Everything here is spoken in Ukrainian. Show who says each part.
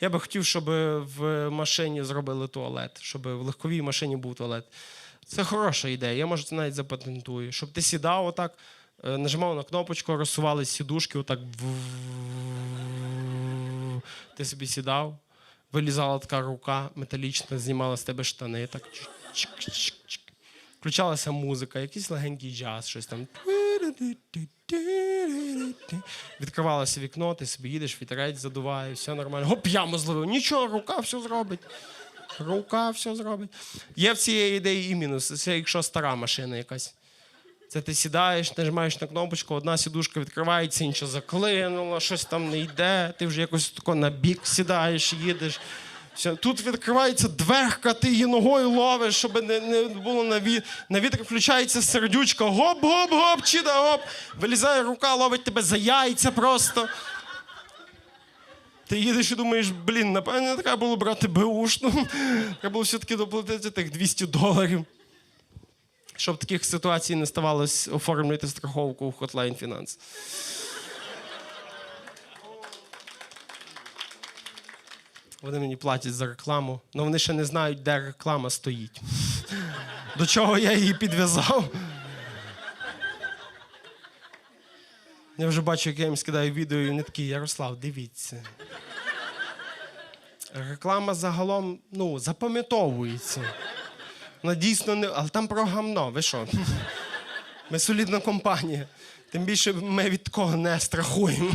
Speaker 1: Я би хотів, щоб в машині зробили туалет, щоб в легковій машині був туалет. Це хороша ідея. Я може це навіть запатентую. Щоб ти сідав отак, е, нажимав на кнопочку, розсувались сідушки, отак. Ти собі сідав, вилізала така рука металічна, знімала з тебе штани. Так. Включалася музика, якийсь легенький джаз, щось там. Відкривалося вікно, ти собі їдеш, вітерець задуває, все нормально. Гоп, яму зловив. Нічого, рука все зробить. Рука все зробить. Є в цієї ідеї і мінус. Це якщо стара машина якась. Це ти сідаєш, нажимаєш на кнопочку, одна сідушка відкривається, інша заклинула, щось там не йде, ти вже якось тако на бік сідаєш, їдеш. Тут відкривається дверка, ти її ногою ловиш, щоб не, не було на, ві... на вітер включається сердючка, гоп-гоп-гоп, чіда гоп. Вилізає рука, ловить тебе за яйця просто. Ти їдеш і думаєш, блін, напевно, треба було брати беушну. Треба було все-таки доплатити тих 200 доларів. Щоб таких ситуацій не ставалось, оформлюйте страховку в Hotline Finance. Вони мені платять за рекламу, але вони ще не знають, де реклама стоїть. До чого я її підв'язав. Я вже бачу, як я їм скидаю відео, і вони такі, Ярослав, дивіться. Реклама загалом ну, запам'ятовується. Вона дійсно не. Але там про гамно, ви що? Ми солідна компанія. Тим більше ми від такого не страхуємо.